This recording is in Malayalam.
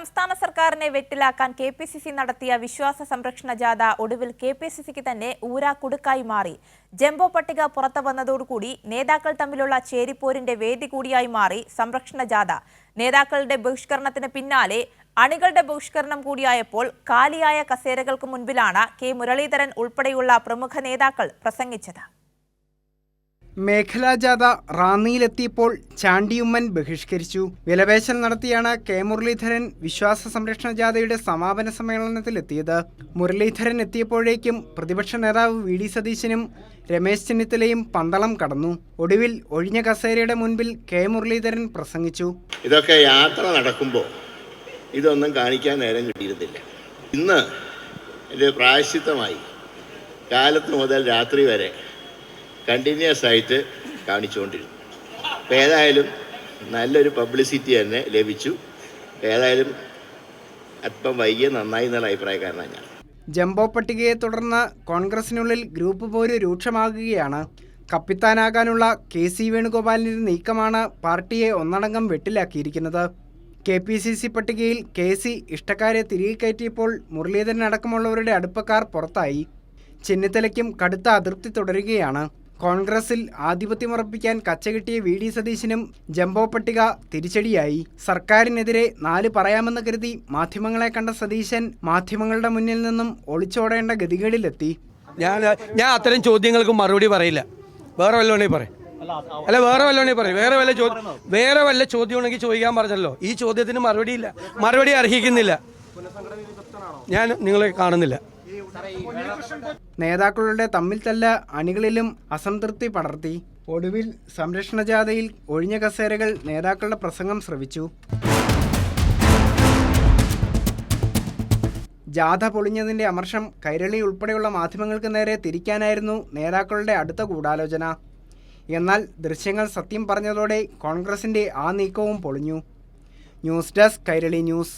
സംസ്ഥാന സർക്കാരിനെ വെട്ടിലാക്കാൻ കെ പി സി സി നടത്തിയ വിശ്വാസ സംരക്ഷണ ജാഥ ഒടുവിൽ കെ പി സി സിക്ക് തന്നെ ഊരാ കുടുക്കായി മാറി. ജംബോ പട്ടിക പുറത്തു വന്നതോടുകൂടി നേതാക്കൾ തമ്മിലുള്ള ചേരിപ്പോരിന്റെ വേദി കൂടിയായി മാറി സംരക്ഷണ ജാഥ. നേതാക്കളുടെ ബഹിഷ്കരണത്തിന് പിന്നാലെ അണികളുടെ ബഹിഷ്കരണം കൂടിയായപ്പോൾ കാലിയായ കസേരകൾക്ക് മുൻപിലാണ് കെ മുരളീധരൻ ഉൾപ്പെടെയുള്ള പ്രമുഖ നേതാക്കൾ പ്രസംഗിച്ചത്. മേഖലാ ജാഥ റാന്നിയിലെത്തിയപ്പോൾ ചാണ്ടിയുമ്മൻ ബഹിഷ്കരിച്ചു. വിലപേശൽ നടത്തിയാണ് കെ മുരളീധരൻ വിശ്വാസ സംരക്ഷണ ജാഥയുടെ സമാപന സമ്മേളനത്തിലെത്തിയത്. മുരളീധരൻ എത്തിയപ്പോഴേക്കും പ്രതിപക്ഷ നേതാവ് വി ഡി സതീശനും രമേശ് ചെന്നിത്തലയും പന്തളം കടന്നു. ഒടുവിൽ ഒഴിഞ്ഞ കസേരയുടെ മുൻപിൽ കെ മുരളീധരൻ പ്രസംഗിച്ചു. ഇതൊക്കെ യാത്ര നടക്കുമ്പോൾ ഇതൊന്നും കാണിക്കാൻ നേരം കിട്ടിയിരുന്നില്ല. ഇന്ന് ഇത് പ്രായശ്ചിത്തമായി. കാലത്ത് മുതൽ രാത്രി വരെ കണ്ടിന്യൂസ് ആയിട്ട് കാണിച്ചുകൊണ്ടിരുന്നു. അപ്പോൾ ഏതായാലും നല്ലൊരു പബ്ലിസിറ്റി തന്നെ ലഭിച്ചു. ഏതായാലും അല്പം വൈകിയ നന്നായി എന്നുള്ള അഭിപ്രായക്കാരനാണ് ഞാൻ. ജംബോ പട്ടികയെ തുടർന്ന് കോൺഗ്രസിനുള്ളിൽ ഗ്രൂപ്പ് പോര് രൂക്ഷമാകുകയാണ്. കപ്പിത്താനാകാനുള്ള കെ സി വേണുഗോപാലിന്റെ നീക്കമാണ് പാർട്ടിയെ ഒന്നടങ്കം വെട്ടിലാക്കിയിരിക്കുന്നത്. കെ പി സി സി പട്ടികയിൽ കെ സി ഇഷ്ടക്കാരെ തിരികെ കയറ്റിയപ്പോൾ മുരളീധരൻ അടക്കമുള്ളവരുടെ അടുപ്പക്കാർ പുറത്തായി. ചെന്നിത്തലയ്ക്കും കടുത്ത അതൃപ്തി തുടരുകയാണ്. കോൺഗ്രസിൽ ആധിപത്യമുറപ്പിക്കാൻ കച്ചകിട്ടിയ വി ഡി സതീശനും ജംബോ പട്ടിക തിരിച്ചടിയായി. സർക്കാരിനെതിരെ നാല് പറയാമെന്ന് കരുതി മാധ്യമങ്ങളെ കണ്ട സതീശൻ മാധ്യമങ്ങളുടെ മുന്നിൽ നിന്നും ഒളിച്ചോടേണ്ട ഗതികളിലെത്തി ഞാൻ ഞാൻ അത്തരം ചോദ്യങ്ങൾക്ക് മറുപടി പറയില്ല. വേറെ വല്ലോണേ പറയും. അല്ല വേറെ വല്ലോണേ പറയും. വേറെ വല്ല ചോദ്യം വേറെ വല്ല ചോദ്യം ഉണ്ടെങ്കിൽ ചോദിക്കാൻ പറഞ്ഞല്ലോ. ഈ ചോദ്യത്തിന് മറുപടി ഇല്ല മറുപടി അർഹിക്കുന്നില്ല. ഞാൻ നിങ്ങളെ കാണുന്നില്ല. നേതാക്കളുടെ തമ്മിൽ തല്ല അണികളിലും അസംതൃപ്തി പടർത്തി. ഒടുവിൽ സംരക്ഷണ ജാഥയിൽ ഒഴിഞ്ഞ കസേരകൾ നേതാക്കളുടെ പ്രസംഗം ശ്രവിച്ചു. ജാഥ പൊളിഞ്ഞതിന്റെ അമർഷം കൈരളി ഉൾപ്പെടെയുള്ള മാധ്യമങ്ങൾക്ക് നേരെ തിരിക്കാനായിരുന്നു നേതാക്കളുടെ അടുത്ത ഗൂഢാലോചന. എന്നാൽ ദൃശ്യങ്ങൾ സത്യം പറഞ്ഞതോടെ കോൺഗ്രസിന്റെ ആ നീക്കവും പൊളിഞ്ഞു. News desk Kairali news.